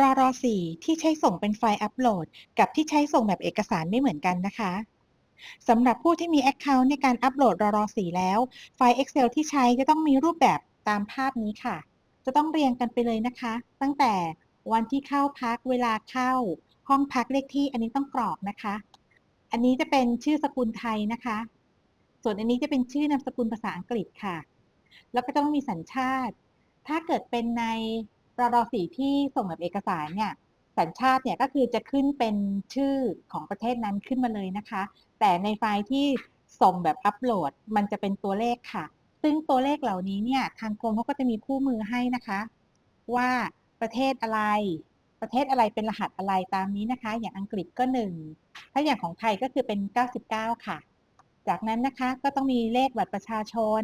รอรอสี่ที่ใช้ส่งเป็นไฟล์อัปโหลด กับที่ใช้ส่งแบบเอกสารไม่เหมือนกันนะคะสำหรับผู้ที่มี Account ในการอัปโหลดรอรอสี่แล้ว ไฟล์ Excel ที่ใช้จะต้องมีรูปแบบตามภาพนี้ค่ะ จะต้องเรียงกันไปเลยนะคะ ตั้งแต่วันที่เข้าพักเวลาเข้า ห้องพักเลขที่อันนี้ต้องกรอกนะคะ อันนี้จะเป็นชื่อสกุลไทยนะคะ ส่วนอันนี้จะเป็นชื่อนามสกุลภาษาอังกฤษค่ะ แล้วก็ต้องมีสัญชาติ ถ้าเกิดเป็นใน รอรอสีที่ส่งแบบเอกสารเนี่ยสัญชาติเนี่ยก็คือจะขึ้นเป็นชื่อของประเทศนั้นขึ้นมาเลยนะคะ แต่ในไฟล์ที่ส่งแบบอัปโหลดมันจะเป็นตัวเลขค่ะ ซึ่งตัวเลขเหล่านี้เนี่ยทางกรมเขาก็จะมีคู่มือให้นะคะ ว่าประเทศอะไร ประเทศอะไรเป็นรหัสอะไรตามนี้นะคะ อย่างอังกฤษก็ 1 ถ้าอย่างของไทยก็คือเป็น 99 ค่ะ จากนั้นนะคะก็ต้องมีเลขบัตรประชาชน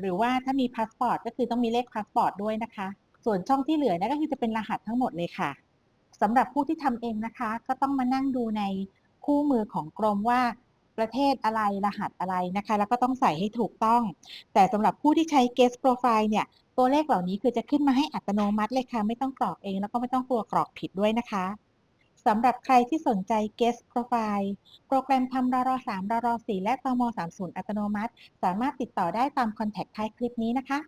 หรือว่าถ้ามีพาสปอร์ตก็คือต้องมีเลขพาสปอร์ตด้วยนะคะ ส่วนช่องที่เหลือเนะก็คือจะเป็นรหัสทั้งหมดเลยค่ะสำหรับผู้ที่ทำเองนะคะ ก็ต้องมานั่งดูในคู่มือของกรมว่าประเทศอะไรรหัสอะไรนะคะ แล้วก็ต้องใส่ให้ถูกต้อง แต่สำหรับผู้ที่ใช้ guest profile เนี่ย ตัวเลขเหล่านี้คือจะขึ้นมาให้อัตโนมัติเลยค่ะ ไม่ต้องกรอกเองแล้วก็ไม่ต้องกลัวกรอกผิดด้วยนะคะ สำหรับใครที่สนใจ guest profile โปรแกรมทำรอรอ3รอรอ4และตม30 อัตโนมัติ สามารถติดต่อได้ตามคอนแทคท้ายคลิปนี้นะคะ